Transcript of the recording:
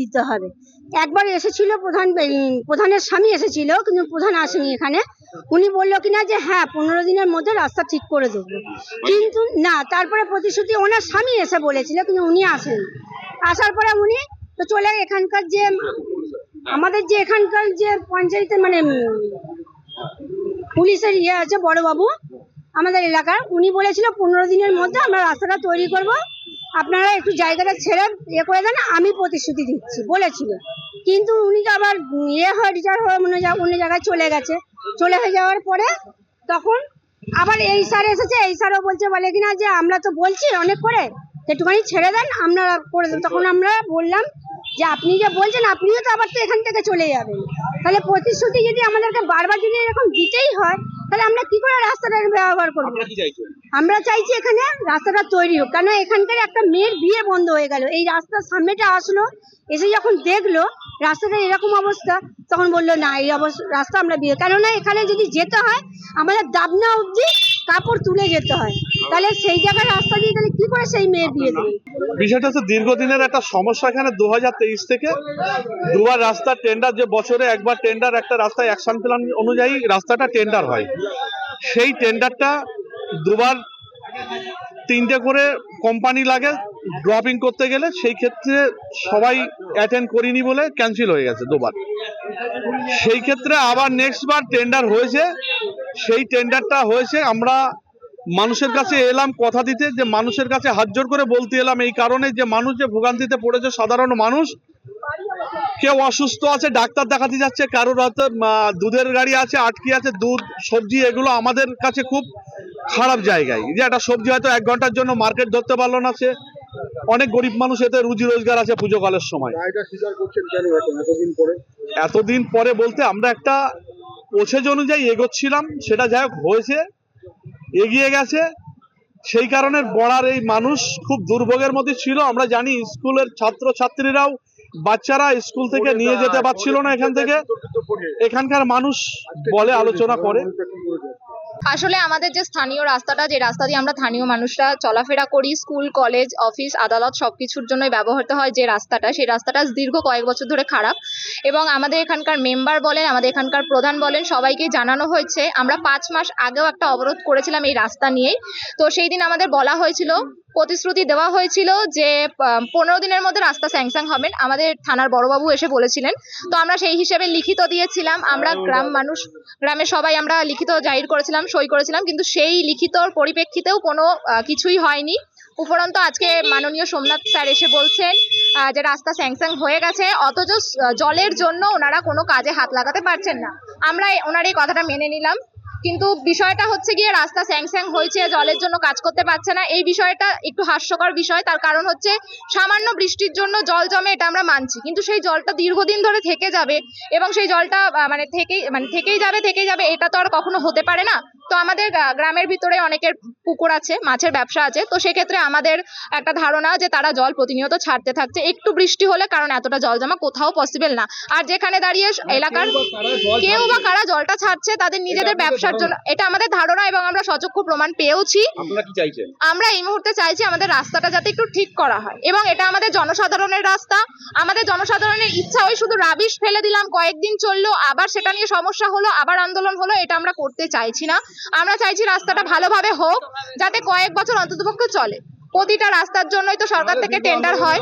দিতে হবে। একবার এসেছিল প্রধান প্রধানের স্বামী এসেছিল, কিন্তু প্রধান আসেনি এখানে। উনি বলল কিনা যে হ্যাঁ পনেরো দিনের মধ্যে রাস্তা ঠিক করে দেবো। কিন্তু না, তারপরে প্রতিশ্রুতি ওনার স্বামী এসে বলেছিল, কিন্তু উনি আসেনি। আসার পরে উনি তো চলে এখানকার যে, আমাদের যে এখানকার যে পঞ্চায়েতের মানে পুলিশের ইয়ে আছে বড়বাবু, আমাদের এলাকার, উনি বলেছিল পনেরো দিনের মধ্যে আমরা রাস্তাটা তৈরি করব। আপনারা একটু জায়গাটা ছেড়ে ইয়ে করে দেন, আমি প্রতিশ্রুতি দিচ্ছি, বলেছিল। কিন্তু উনি তো আবার ইয়ে হয় রিটায়ার হয়ে অন্য জায়গা- অন্য জায়গায় চলে গেছে। চলে হয়ে যাওয়ার পরে তখন আবার এই স্যার এসেছে, এই স্যারও বলছে, বলে কিনা যে আমরা তো বলছি অনেক করে, একটুখানি ছেড়ে দেন, আমরা করে দেব। তখন আমরা বললাম যে আপনি যে বলছেন, আপনিও তো আবার তো এখান থেকে চলে যাবেন। তাহলে প্রতিশ্রুতি যদি আমাদেরকে বারবার যদি এরকম দিতেই হয় তাহলে আমরা কি করে রাস্তাটা ব্যবহার করব? আমরা চাইছি এখানে রাস্তাটা তৈরি হোক। কেন এখানকার একটা মেয়ের বিয়ে বন্ধ হয়ে গেল। এই রাস্তার সামনেটা আসলো এসে যখন দেখল রাস্তাটা এরকম অবস্থা তখন বলল না এই অবস্থা রাস্তা আমরা বিয়ে কেননা এখানে যদি যেতে হয় আমাদের দাবনা অবধি কাপড় তুলে যেতে হয়। তাহলে সেই জায়গায় রাস্তা দিয়ে তাহলে কি করে সেই মেয়ের বিয়ে দেবে? বিষয়টা হচ্ছে দীর্ঘদিনের একটা সমস্যা এখানে দু হাজার তেইশ থেকে। দুবার রাস্তা টেন্ডার যে বছরে একবার টেন্ডার একটা রাস্তায় অ্যাকশন প্ল্যান অনুযায়ী রাস্তাটা টেন্ডার হয়। সেই টেন্ডারটা দুবার তিনটে করে কোম্পানি লাগে ড্রপিং করতে গেলে, সেই ক্ষেত্রে সবাই অ্যাটেন্ড করিনি বলে ক্যান্সেল হয়ে গেছে দুবার। সেই ক্ষেত্রে আবার নেক্সট বার টেন্ডার হয়েছে সেই টেন্ডারটা হয়েছে আমরা মানুষের কাছে এলাম কথা দিতে যে মানুষের কাছে হাত জোর করে বলতে এলাম এই কারণে যে মানুষ যে ভোগান্তিতে পড়েছে সাধারণ মানুষ কেউ অসুস্থ আছে ডাক্তার দেখাতে যাচ্ছে কারোর হয়তো দুধের গাড়ি আছে আটকে আছে দুধ সবজি এগুলো আমাদের কাছে খুব খারাপ জায়গায়। যে একটা সবজি হয়তো এক ঘণ্টার জন্য মার্কেট ধরতে পারল না সে। অনেক গরিব মানুষ এতে রুজি রোজগার আছে পুজো কালের সময় এতদিন পরে বলতে আমরা একটা প্রসেজ অনুযায়ী এগোচ্ছিলাম সেটা যাই হোক হয়েছে এগিয়ে গেছে। সেই কারণে বড়ার এই মানুষ খুব দুর্ভোগের মধ্যে ছিল। আমরা জানি স্কুলের ছাত্র ছাত্রীরাও বাচ্চারা স্কুল থেকে নিয়ে যেতে পারছিল না এখান থেকে। এখানকার মানুষ বলে আলোচনা করে। আসলে আমাদের যে স্থানীয় রাস্তাটা, যে রাস্তা দিয়ে আমরা স্থানীয় মানুষরা চলাফেরা করি, স্কুল, কলেজ, অফিস, আদালত সবকিছুর জন্যই ব্যবহৃত হয় যে রাস্তাটা, সেই রাস্তাটা দীর্ঘ কয়েক বছর ধরে খারাপ। এবং আমাদের এখানকার মেম্বার বলেন, আমাদের এখানকার প্রধান বলেন সবাইকে জানানো হয়েছে। আমরা পাঁচ মাস আগেও একটা অবরোধ করেছিলাম এই রাস্তা নিয়েই। তো সেই দিন আমাদের বলা হয়েছিল প্রতিশ্রুতি দেওয়া হয়েছিল যে পনেরো দিনের মধ্যে রাস্তা স্যাংশন হবেন। আমাদের থানার বড়বাবু এসে বলেছিলেন। তো আমরা সেই হিসেবে লিখিত দিয়েছিলাম। আমরা গ্রাম মানুষ গ্রামে সবাই আমরা লিখিত জাহির করেছিলাম সই করেছিলাম। কিন্তু সেই লিখিতর পরিপ্রেক্ষিতেও কোনো কিছুই হয়নি। উপরন্ত আজকে মাননীয় সোমনাথ স্যার এসে বলছেন যে রাস্তা স্যাংশন হয়ে গেছে। অথচ জলের জন্য ওনারা কোনো কাজে হাত লাগাতে পারছেন না। আমরা ওনার এই কথাটা মেনে নিলাম। কিন্তু বিষয়টা হচ্ছে গিয়ে রাস্তা স্যাংস্যাং হয়েছে, জলের জন্য কাজ করতে পারছে না। এই বিষয়টা একটু হাস্যকর বিষয়, তার কারণ হচ্ছে সামান্য বৃষ্টির জন্য জল জমে এটা আমরা মানছি। কিন্তু সেই জলটা দীর্ঘদিন ধরে থেকে যাবে এবং সেই জলটা মানে থেকেই মানে থেকেই যাবে থেকেই যাবে, এটা তো আর কখনো হতে পারে না। তো আমাদের গ্রামের ভিতরে অনেকের পুকুর আছে মাছের ব্যবসা আছে তো সেক্ষেত্রে আমাদের একটা ধারণা যে তারা জল প্রতিনিয়ত ছাড়তে থাকছে। একটু বৃষ্টি হলে কারণ এতটা জল জমা কোথাও পসিবল না। আর যেখানে দাঁড়িয়ে এলাকার কেউ বা কারা জলটা ছাড়ছে তাদের নিজেদের ব্যবসার জন্য। এটা আমাদের ধারণা এবং আমরা সচক্ষু প্রমাণ পেয়েওছি। আমরা এই মুহূর্তে চাইছি আমাদের রাস্তাটা যাতে একটু ঠিক করা হয়। এবং এটা আমাদের জনসাধারণের রাস্তা। আমাদের জনসাধারণের ইচ্ছা ওই শুধু রাবিশ ফেলে দিলাম কয়েকদিন চলল আবার সেটা নিয়ে সমস্যা হলো আবার আন্দোলন হলো এটা আমরা করতে চাইছি না। আমরা চাইছি রাস্তাটা ভালোভাবে হোক যাতে কয়েক বছর অন্ততপক্ষে চলে। প্রতিটা রাস্তার জন্যই তো সরকার থেকে টেন্ডার হয়।